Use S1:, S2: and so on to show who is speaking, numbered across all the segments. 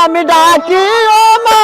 S1: আমি ডাকি ও মা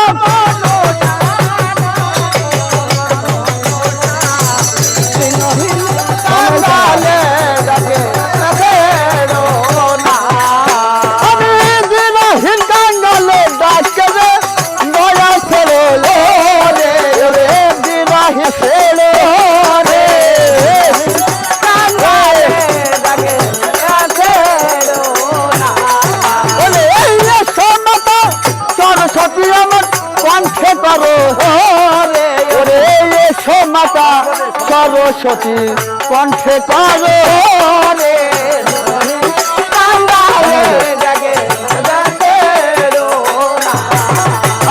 S1: সরস্বতী কণ্ঠে করো রে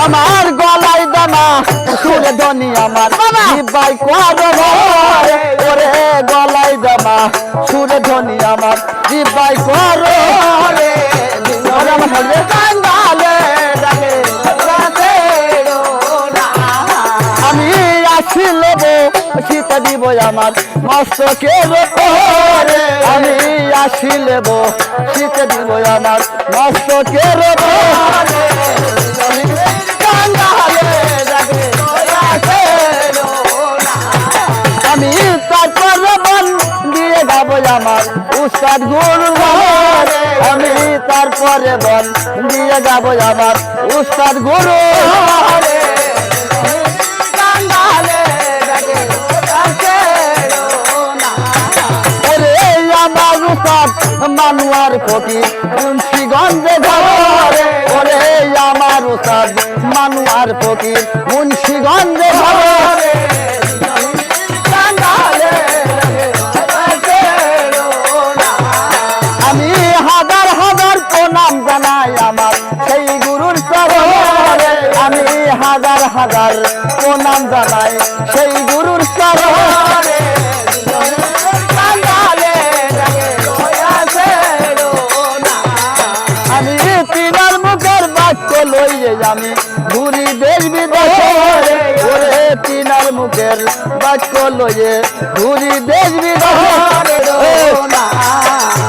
S1: আমার গলায় দানা সুরে ধনি আমার। জিব্বাই করো ওরে গলায় দানা সুরে ধনি আমার। জিব্বাই করো শীতে দিব আমার মস্তকের ওপরে আমি আসি লেব, শীতে দিব আমার মস্তকের না। আমি তারপরে মন দিয়ে গাবো আমার উস্তাদ গুরু আমি তারপরে বল দিয়ে গাবো আমার উস্তাদ গুরু মানুয়ার ফকি মুন্সিগঞ্জে ঘরে ওরে আমার উস্তাদ, মানুয়ার ফকি মুন্সিগঞ্জে না। আমি হাজার হাজার প্রণাম জানাই আমার সেই গুরুর চরণে আমি হাজার হাজার প্রণাম জানাই সেই গুরুর চরণে লইয়ে আমি ঘুরি দেশ বিদেশে ওরে তিনার মুখের বাক্য লইয়ে। ঘুরি দেশ বিদেশে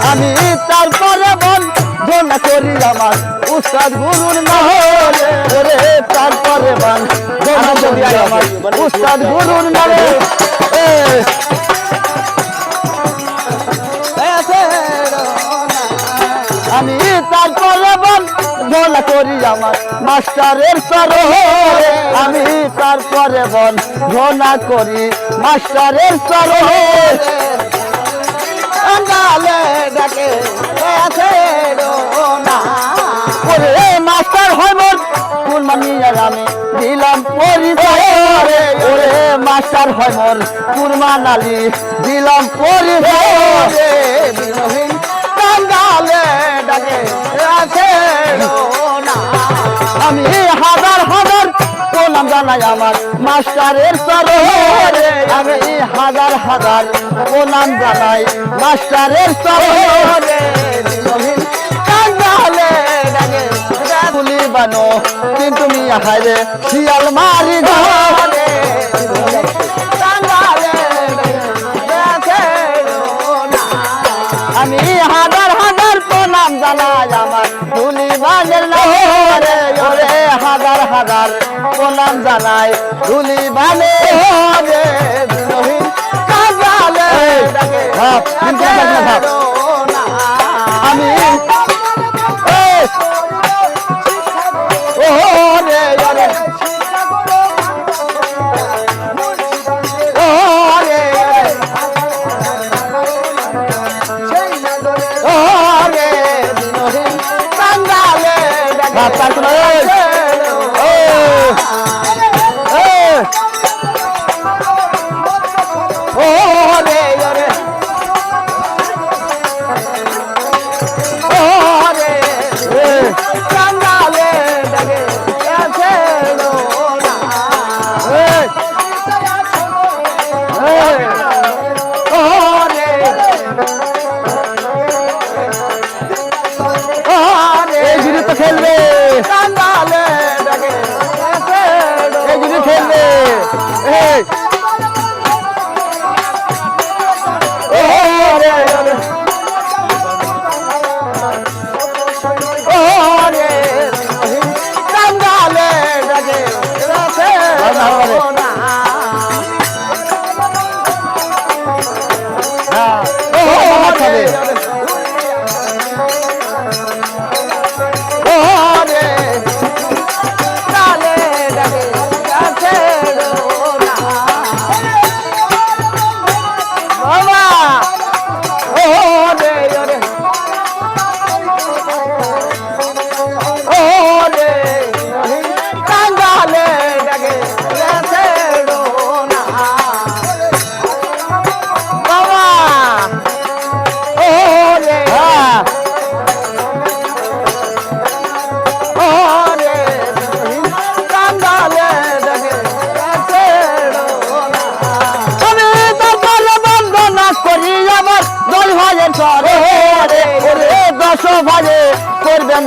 S1: আমি তারপরে বল ধনা করি আমার। উস্তাদ গুরুর নহলে ওরে তারপরে বল ধনা করি আমার। উস্তাদ গুরুর নহলে করি আমার মাস্টারের সরহে আমি তারপরে বল ঘোনা করি মাস্টারের ওরে মাস্টার হয় মোর কোন মানিয়ার আমি দিলাম পরিচয় মাস্টার হয় মোর কুরমান আলী দিলাম পরিচয় প্রণাম জানাই আমার মাস্টারের চরণে আমি হাজার হাজার প্রণাম জানাই মাস্টারের চরণে বানো, কিন্তু মিয়া হারে শিয়াল মারি ঘরে জানাই ধুলি বানে হবে বিরোহী কাজালে। আমি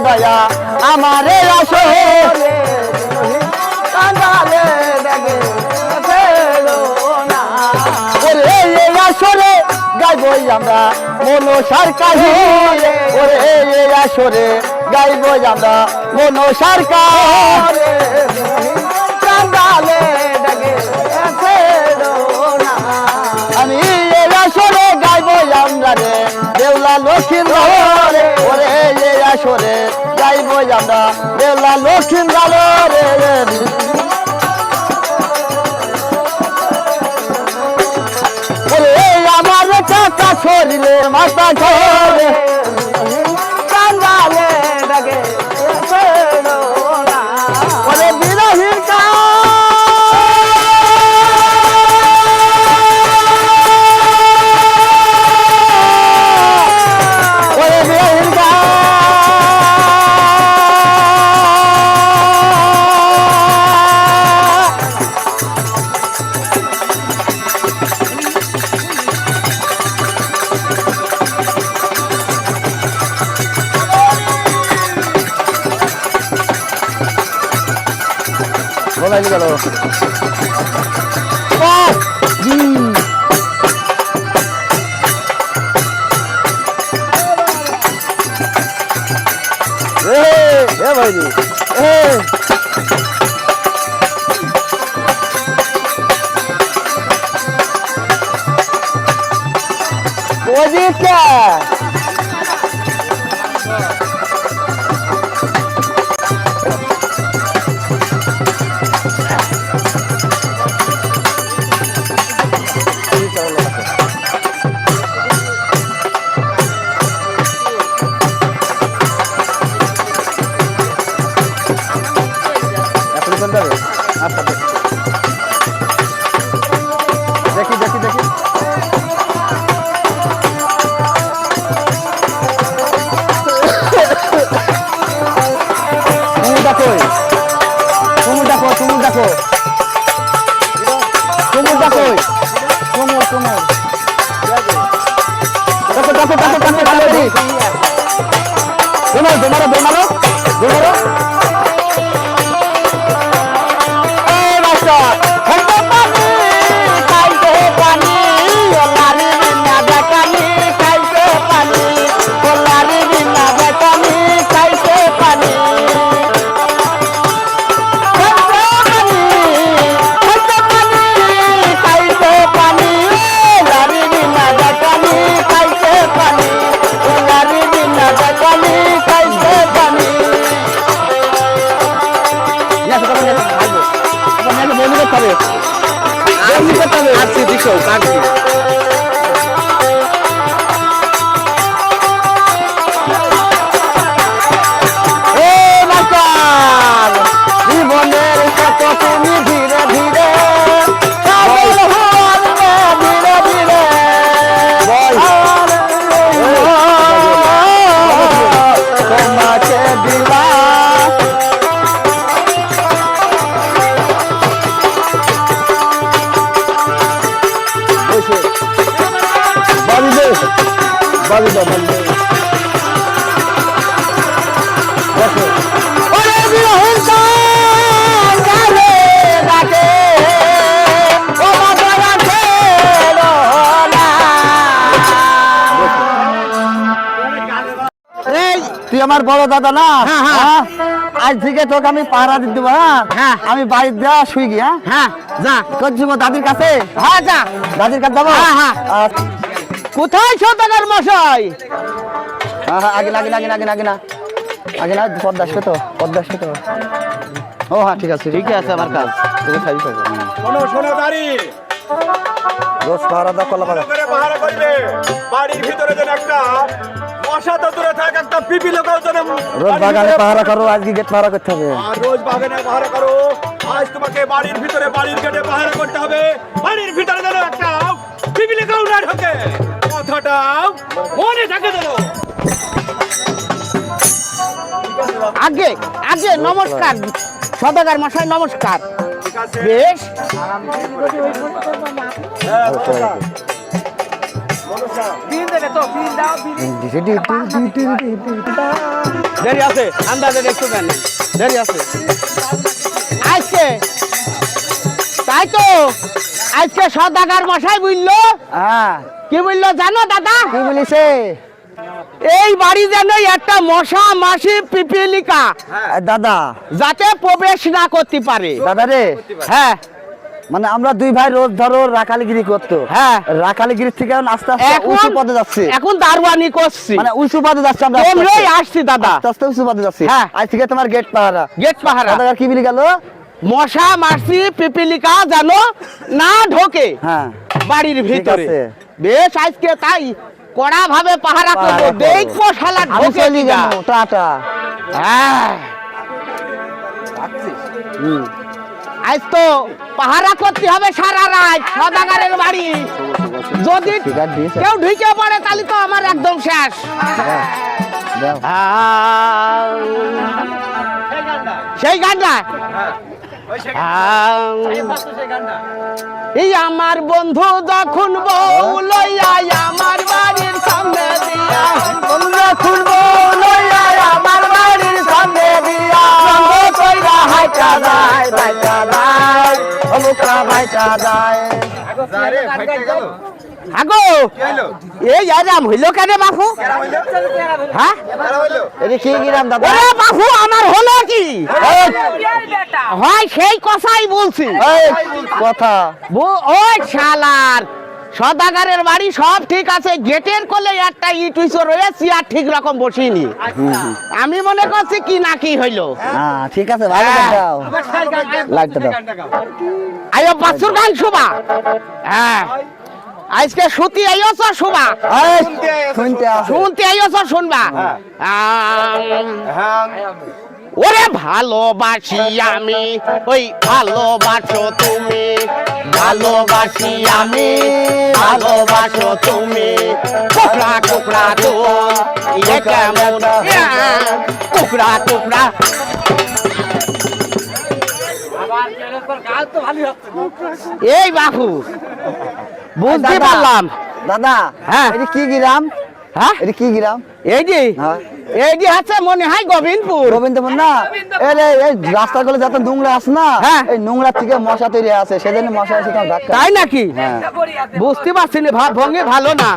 S1: ভাইয়া আমারে আসরে কাঙ্গালে ডাকে ফেলো না। ওরে আসরে গাইবই আমরা। ওরে আসরে গাইবই আমরা। আমি এই আসরে গাইবো আমরা রে। দেউলা লক্ষ্মীর ঘরে ওরে এই আসরে গাইবো আমরা বেলা লক্ষ্মীর ঘরে ওরে এই আমার কাকা শরীরে মাথা ঘরে এ ভাই
S2: আসছি দিশো কাটছি
S1: এ আমার বড় দাদা না?
S2: হ্যাঁ, হ্যাঁ।
S1: হ্যাঁ? আজ থেকে তোকে আমি পাহারা দিতে দেবো হ্যাঁ?
S2: হ্যাঁ।
S1: আমি বাড়ি দেওয়া শুই গিয়া
S2: হ্যাঁ? যা।
S1: করছি দাদির কাছে?
S2: হ্যাঁ যা।
S1: দাদির কাছে যাব?
S2: হ্যাঁ, হ্যাঁ।
S1: আচ্ছা।
S2: কোথায় সৌদাগর মশাই?
S1: হ্যাঁ হ্যাঁ আগে লাগে লাগে লাগে লাগে না আগে না পদ্মা তো পদ্মা তো ও হ্যাঁ ঠিক আছে ঠিকই আছে আমার কাজ। তোকে খাবি খাবি
S3: শোনো শোনো দাঁড়ি
S1: রোজ পাহারা দা কলা পাহারা।
S3: করে পাহারা করবে। বাড়ির ভিতরে যেন একটা তো দূরে থাক একটা পিপি লোকাও যেন
S1: রোজ বাগানে পাহারা করো আজকে গেট পাহারা করতে হবে।
S3: আর রোজ বাগানে পাহারা করো। আজ তোমাকে বাড়ির ভিতরে বাড়ির গেটে পাহারা করতে হবে। বাড়ির ভিতরে যেন একটা পিপি লোকাও না ঢোকে। কথাটা মনে থাকে যেন।
S2: আগে আগে নমস্কার। সদাগর মশাই নমস্কার। বেশ।
S3: হ্যাঁ।
S2: দেরি আছে আন্দাজে একটু দেরি আছে। আজকে তাই তো আজকে সদাগার মশাই বুঝলো
S1: হ্যাঁ।
S2: কি বলল জানো দাদা?
S1: কি বলিছে?
S2: এই বাড়ি যেন একটা মশা মাসি পিপিলিকা
S1: দাদা।
S2: যাতে প্রবেশ না করতে পারে।
S1: দাদা রে।
S2: হ্যাঁ।
S1: মানে আমরা দুই ভাই রোজ ধরো রাখালিগিরি করতো।
S2: হ্যাঁ।
S1: রাখালিগিরি থেকে এখন আস্তে আস্তে উঁচু পদে যাচ্ছে।
S2: এখন দারোয়ানি করছি।
S1: মানে উঁচু পদে যাচ্ছে আমরা
S2: তোমরাই আসছি দাদা।
S1: আস্তে আস্তে উঁচু পদে যাচ্ছি।
S2: হ্যাঁ।
S1: আজ থেকে তোমার গেট পাহারা।
S2: গেট পাহারা।
S1: দাদা কি বলি গেল?
S2: মশা মাসি পিপিলিকা যেন না ঢোকে
S1: হ্যাঁ।
S2: বাড়ির ভিতরে। বেশ আজকে তাই কড়া ভাবে পাহারা করব। দেখব শালা ঢোকে
S1: টাটা।
S2: হ্যাঁ।
S1: হুম।
S2: আজ তো পাহারা করতে হবে সারা রাত, সদাগারের বাড়ি যদি। কেউ ঢুকে পড়ে, তাহলে তো আমার একদম শেষ। সেই গানটা এই আমার বন্ধু যখন বউ লইয়া আমার বাড়ির সামনে দিয়া
S1: তোমরা খুলবো লইয়া
S2: আগো! এই আরাম হইল কেন বাপু? হ্যাঁ
S1: কি গিরাম দাদা?
S2: বাপু আমার হলো কি? হয়। সেই কথাই বলছি।
S1: কথা।
S2: ওই শালার সদাগারের বাড়ি সব ঠিক আছে গেটের কোলে একটা ইট উইচো রয়েছে আর ঠিক রকম বসিনি। আমি মনে করছি কি না কি হইল।
S1: হ্যাঁ ঠিক আছে ভালো দাও। লাইটটা দাও।
S2: আয়ো গান শোভা। হ্যাঁ। আজকে সুতি আইস শোভা।
S1: শুনতে
S2: আইস শুনবা। ওরে ভালোবাসি আমি ওই ভালোবাসো তুমি। ভালোবাসি আমি ভালোবাসো তুমি। টুকরা টুকরা তো ইয়ে কেমন টুকরা টুকরা। এই বাপু বুঝতে পারলাম।
S1: দাদা
S2: হ্যাঁ।
S1: এটা কি গিরাম?
S2: হ্যাঁ।
S1: এটা কি গিরাম? হ্যাঁ।
S2: এই যে আছে মনে হয় গোবিন্দপুর।
S1: গোবিন্দপুর না? এই রে, এই রাস্তাগুলো নোংরা আছে না। এই নোংরা থেকে মশা তৈরি আছে সেজন্য মশা এসে তোমার
S2: তাই নাকি? বুঝতে পারছি না ভাব ভালো না।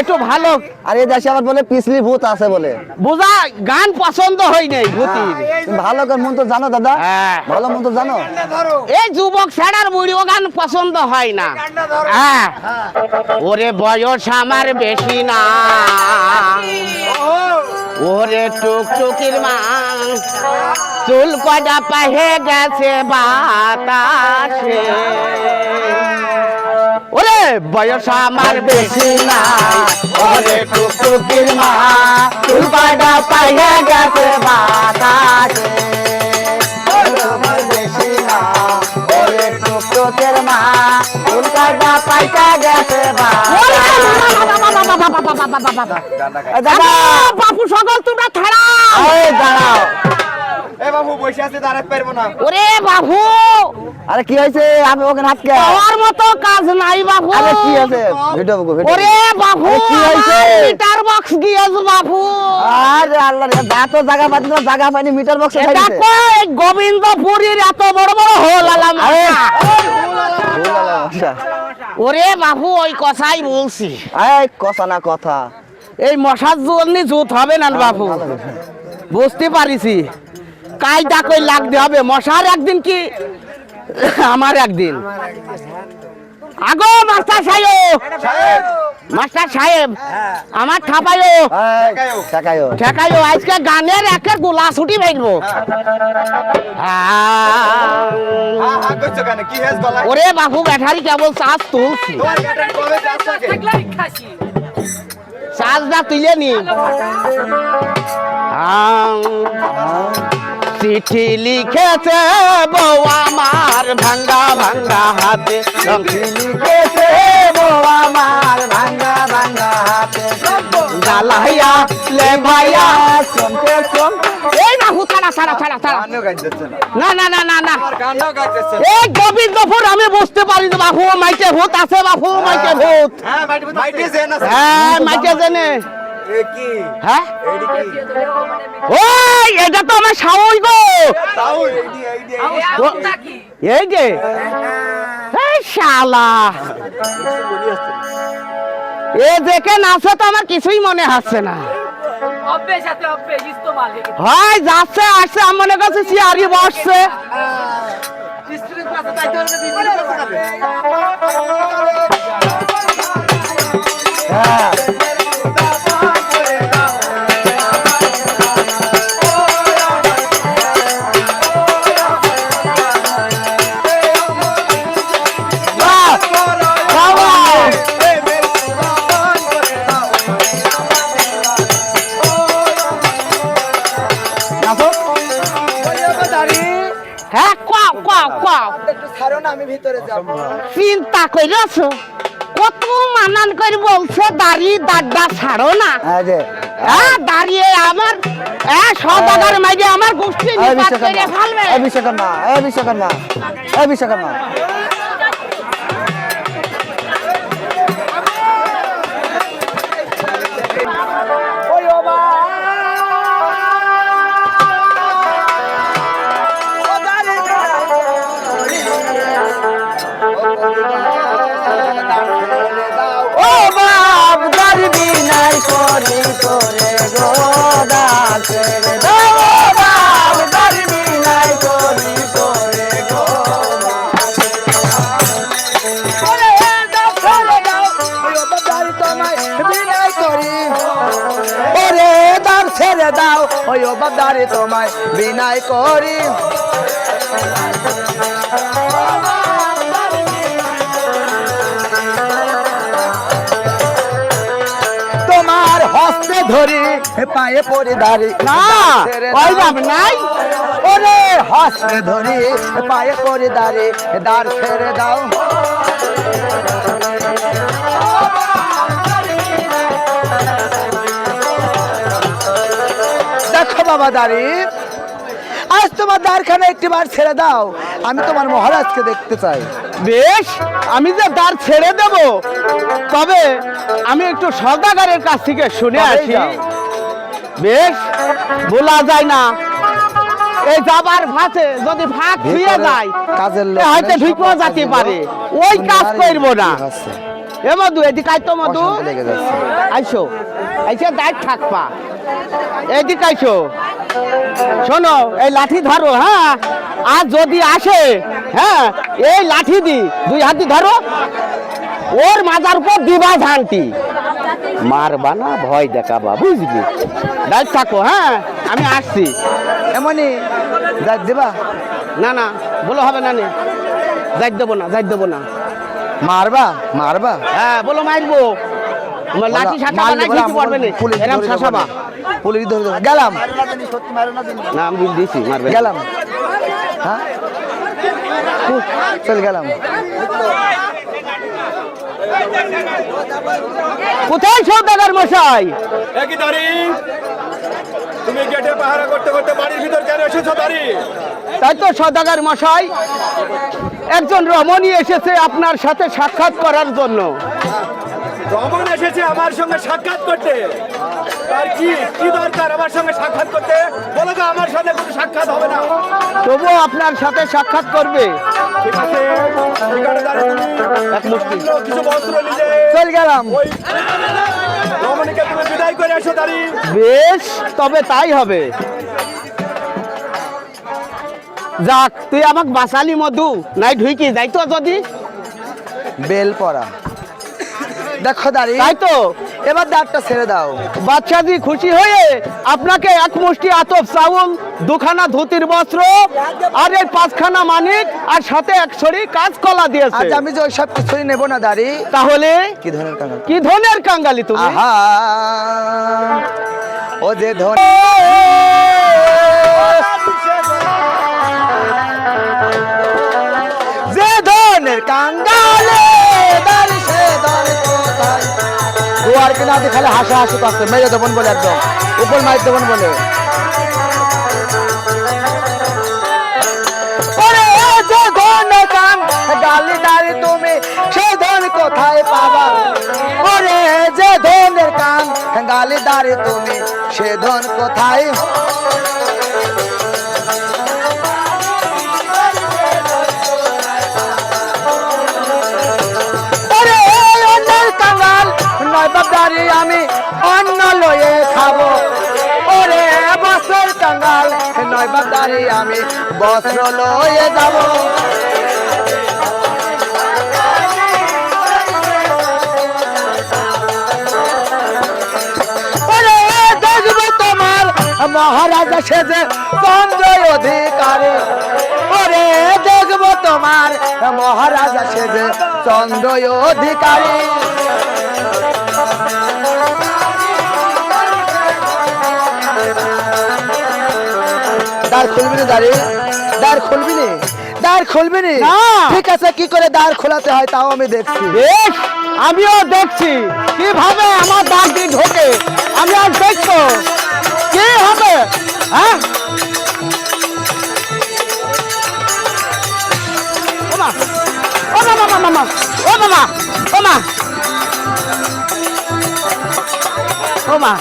S2: একটু ভালো।
S1: আর এই দেশে আবার বলে পিছলি ভূত আছে বলে।
S2: বোঝা গান পছন্দ নাই
S1: ভালো মন তো জানো দাদা।
S2: হ্যাঁ।
S1: ভালো মন তো জানো।
S2: এই যুবক ছাড়ার বুড়িও গান পছন্দ হয় না। হ্যাঁ। ওরে বয়স আমার বেশি না। ওরে টুকটুকির মা চুল কটা পাহে গেছে বাতাসে। ওরে বয়স আমার বেশি না, ওরে টুকটুকির মা চুল কটা পাহে গেছে বাতাসে।
S1: উল্কাটা পাইটা গেছে দাদা
S2: সকল তোমরা ছাড়াও
S1: দাঁড়াও
S3: এ বাবু বসে আছে দাঁড়াতে পারব না।
S2: ওরে বাবু!
S1: আরে কি হয়েছে? আমি ওখানে হাত কে
S2: আমার মতো কাজ নাই বাবু।
S1: আরে কি আছে ভিডিও বুকু
S2: ওরে বাবু।
S1: কি হয়েছে?
S2: মিটার বক্স গিয়েছে বাবু।
S1: আরে আল্লাহ রে দা জায়গা পাইনি তো জায়গা পাইনি মিটার বক্স
S2: এটা কই? গোবিন্দপুরীর এত বড় বড় হোল
S1: আরে
S2: ওরে বাবু ওই কথাই বলছি।
S1: এই কথা না কথা।
S2: এই মশার জন্য জুত হবে না বাবু। বুঝতে পারিছি। কাজটা কই লাগতে হবে? মশার একদিন কি? আমার একদিন। আগো মাস্টার সাহেব! মাস্টার সাহেব! আমার ঠাপাইও।
S1: এই টাকায়ও
S2: আজকে গানের একের গোলা ছুটি ভাইবো
S3: হ্যাঁ।
S2: ওরে বাবু ব্যাটারি কেবল চার্জ তুলছি।
S3: কবে চার্জ
S2: তুলে নি। চিঠি লিখেছে বউ আমার ভাঙ্গা ভাঙ্গা হাতে
S1: লিখেছে বউ আমার ভাঙ্গা ভাঙ্গা হাতে
S2: জ্বালাইয়া লে ভাইয়া
S1: চমকে চম
S2: এই বাবু তাড়াতাড়ি ছাড়া ছাড়া ছাড়া
S4: গানও গাইতে হচ্ছে না।
S2: না না না। এই আমি বুঝতে পারি না বাপু মাইকে ভূত আছে বাপু মাইকে ভূত
S4: হ্যাঁ, মাইটি- মাইটি
S2: হ্যাঁ মাইকে জেনে? হ্যাঁ? ওই এটা তো আমার সাউই গো। এই যে। এই শালা। এ দেখে নাচে তো আমার কিছুই মনে হচ্ছে না। হয় যাচ্ছে আসছে আমি মনে করছি চেয়ারি বসছে।
S4: হ্যাঁ।
S2: চিন্তা করছ কত মানান করে বলছে দাড়ি দাড্ডা ছাড়ো না। হ্যাঁ দাঁড়িয়ে আমার হ্যাঁ। সদাগার মাইরে আমার গোষ্ঠী অভিষেক
S4: বিশ্বকর্মা, বিশ্বকর্মা, বিশ্বকর্মা, দাও ওই ও বাপদারি তোমায় বিনাই করি। তোমার হস্তে ধরি পায়ে পড়ে দাঁড়ি।
S2: না নাই।
S4: ওরে হস্তে ধরি পায়ে পড়ে দাঁড়ি দাঁড় ছেড়ে দাও। দেখো বাবা দাঁড়ি আজ তোমার দ্বারখানা একটিবার ছেড়ে দাও। আমি তোমার মহারাজকে দেখতে চাই।
S2: বেশ আমি যে দাঁড় ছেড়ে দেব তবে আমি একটু সদাগারের কাছ থেকে শুনে আসি। বেশ বলা যায় না। এই যাবার ফাঁসে যদি ফাঁক ছুঁয়ে যায়
S4: কাজের
S2: হয়তো ঢুকেও যেতে পারে। ওই কাজ করব না। এ মধু এদিকে আইতো মধু। আইসো। আইসো দায়িত্ব থাকবা। এদিকে আইসো। শোনো এই লাঠি ধরো হ্যাঁ? আর যদি আসে হ্যাঁ এই লাঠি দি দুই হাতি ধরো। ওর উপর দিবা মারবা না ভয় দেখাবা বুঝলি? থাকো হ্যাঁ? আমি আসছি।
S4: এমনই দিবা?
S2: না না বলো হবে না নে। যাই দেবো না যাই দেবো না।
S4: মারবা? মারবা?
S2: হ্যাঁ বলো মারবো। লাঠি
S4: মারলে
S2: না কিছু পারবে না? শাসাবা।
S4: দেবো। পুলিশ ধরে। গেলাম।
S2: না আমি দিছি মারবে।
S4: গেলাম। হ্যাঁ? চল গেলাম।
S2: কোথায় সৌদাগর মশাই?
S3: একই দাঁড়ি। তুমি গেটে পাহারা করতে করতে বাড়ির ভিতর কেন এসেছ দাঁড়ি?
S2: তাই তো সৌদাগর মশাই একজন রমণী এসেছে আপনার সাথে সাক্ষাৎ করার জন্য।
S3: রমন এসেছে আমার সঙ্গে সাক্ষাৎ করতে। তার কি কি দরকার আমার সঙ্গে সাক্ষাৎ করতে? বলো তো আমার সাথে কোনো সাক্ষাৎ হবে না।
S2: তবুও আপনার সাথে সাক্ষাৎ করবে।
S3: ঠিক আছে এখানে দাঁড়িয়ে তুমি।
S2: এক মুষ্টি।
S3: কিছু বস্ত্র
S4: চল গেলাম।
S3: ওই রমণীকে তুমি বিদায় করে এসো দাঁড়ি।
S2: বেশ তবে তাই হবে। যাক তুই আমাকে বাঁচালি মধু। নাই ঢুকি যাই তো যদি।
S4: বেল পরা। দেখো দাঁড়ি।
S2: তাই তো?
S4: এবার দাঁতটা ছেড়ে দাও।
S2: বাচ্চাদি খুশি হয়ে আপনাকে এক মুষ্টি আতপ চাউল দুখানা ধুতির বস্ত্র আর এই পাঁচখানা মানিক আর সাথে এক ছড়ি কাজ কলা দিয়েছে।
S4: আজ আমি যে ওই সব কিছুই নেব না দাঁড়ি।
S2: তাহলে
S4: কি ধরনের কাঙ্গাল?
S2: কি ধরনের কাঙ্গালি তুমি?
S4: আহা ও যে ধন। ও আর কি না, খালি হাসা হাসি পাচ্ছে মেরে দেবন বলে একদম। উপর মায়ের দেবন বলে। তুমি, সে ধন কোথায় পাবা? ওরে যে ধনের কান গালি দাঁড়ি তুমি, সে ধন কোথায় নয় বাপদারি আমি অন্ন লয়ে খাব। ওরে বস্ত্রের কাঙ্গাল নয় আমি বস্ত্র লয়ে যাব। অধিকারী। ওরে দেখব তোমার মহারাজা সেজে চন্দ্রয় অধিকারী। দ্বার খুলবি না দাঁড়িয়ে। দ্বার খুলবি নি। দ্বার খুলবি নি। ঠিক আছে কি করে দ্বার খোলাতে হয় তাও আমি দেখছি।
S2: বেশ আমিও দেখছি। কীভাবে আমার দাগ দিয়ে ঢোকে আমি আর দেখব। কি হবে? হ্যাঁ? ও মামা মামা মামা ও মামা ও মা। ও মা।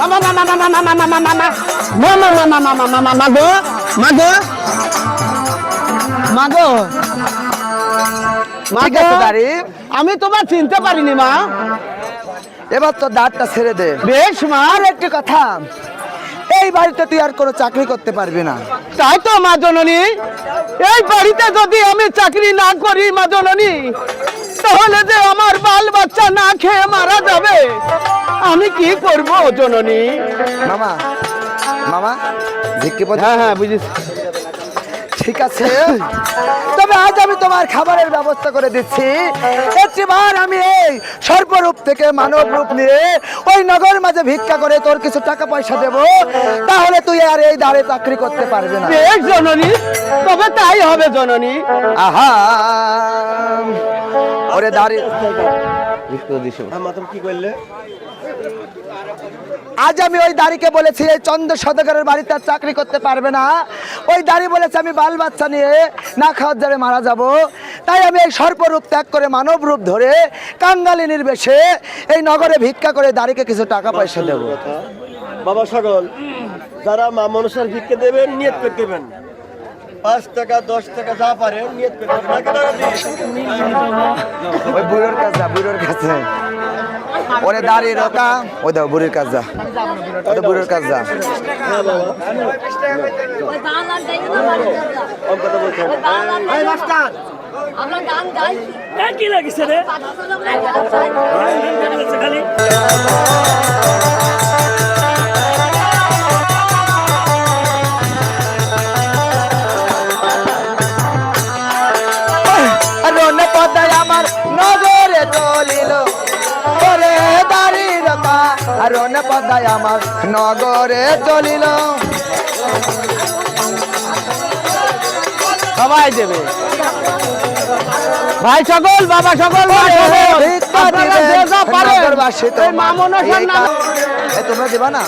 S2: মা মা মা মা মা মা মা মা মা মা গো মা গো মা গো মা
S4: ঠিক
S2: গো
S4: আছে দাঁড়ি
S2: আমি তোমার চিনতে পারিনি মা
S4: এবার তো দাঁতটা ছেড়ে দে
S2: বেশ মা
S4: আর একটি কথা এই বাড়িতে তুই আর কোনো চাকরি করতে পারবি না।
S2: তাই তো মা জননী। এই বাড়িতে যদি আমি চাকরি না করি মা জননী তাহলে যে আমার বাল বাচ্চা না খেয়ে মারা যাবে। আমি কি করব জননী?
S4: মামা মামা
S2: হ্যাঁ হ্যাঁ বুঝেছি।
S4: ঠিক আছে। তবে আজ আমি তোমার খাবারের ব্যবস্থা করে দিচ্ছি। এবার আমি এই সর্বরূপ থেকে মানব রূপ নিয়ে ওই নগর মাঝে ভিক্ষা করে তোর কিছু টাকা পয়সা দেব। তাহলে তুই আর এই দাঁড়ে চাকরি করতে পারবে না।
S2: বেশ জননী তবে তাই হবে জননী।
S4: আহা। ওরে দাঁড়ি আজ আমি ওই দাড়িকে বলেছি, এই চন্দ্র সদগরের বাড়িতে আর চাকরি করতে পারবে না। ওই দাড়ি বলেছে, আমি বাল বাচ্চা নিয়ে না খাওয়ার যাবে মারা যাব। তাই আমি এই সর্পরূপ ত্যাগ করে মানব রূপ ধরে কাঙ্গালি নির্বেশে এই নগরে ভিক্ষা করে দাড়িকে কিছু টাকা পয়সা দেবো।
S5: বাবা সকল যারা মা মানুষের ভিক্ষা দেবেন, নিয়ত করে দেবেন। পাঁচ টাকা দশ টাকা যা পারে নিয়ত করে?
S4: ওই বুড়োর কাছে যা বুড়োর কাছে। ওরে দাঁড়িয়ে রোকা ওই দাও বুড়ির কাছে যা। ওই বুড়োর কাছে যা।
S5: হ্যাঁ বাবা
S3: ওই
S4: পদায় আমার নগরে চলিল।
S2: সবাই দেবে। ভাই সকল বাবা সকল
S4: তোমরা দেবা না?